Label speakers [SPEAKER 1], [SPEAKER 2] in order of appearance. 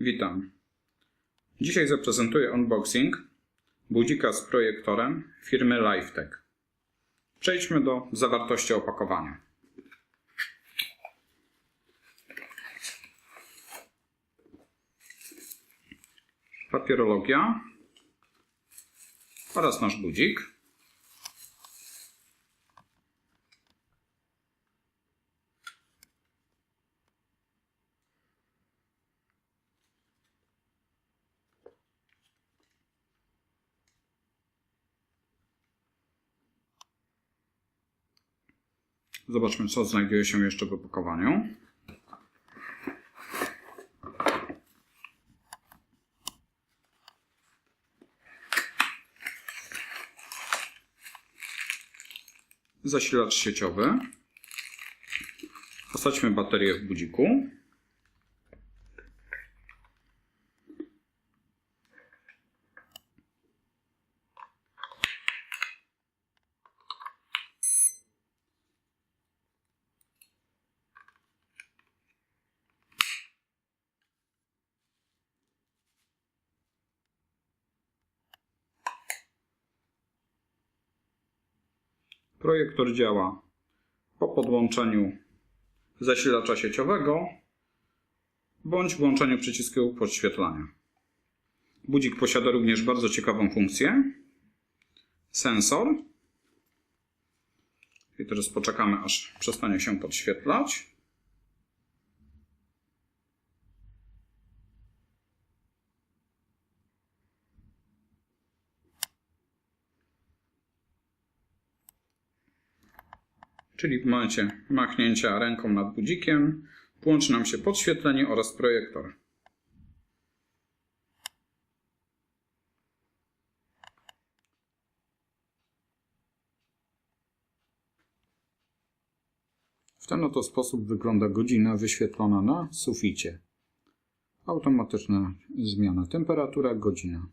[SPEAKER 1] Witam. Dzisiaj zaprezentuję unboxing budzika z projektorem firmy Lifetech. Przejdźmy do zawartości opakowania. Papierologia oraz nasz budzik. Zobaczmy, co znajduje się jeszcze w opakowaniu. Zasilacz sieciowy. Osadźmy baterię w budziku. Projektor działa po podłączeniu zasilacza sieciowego bądź włączeniu przycisku podświetlania. Budzik posiada również bardzo ciekawą funkcję. Sensor. I teraz poczekamy, aż przestanie się podświetlać. Czyli w momencie machnięcia ręką nad budzikiem włączy nam się podświetlenie oraz projektor. W ten oto sposób wygląda godzina wyświetlona na suficie. Automatyczna zmiana temperatura, godzina.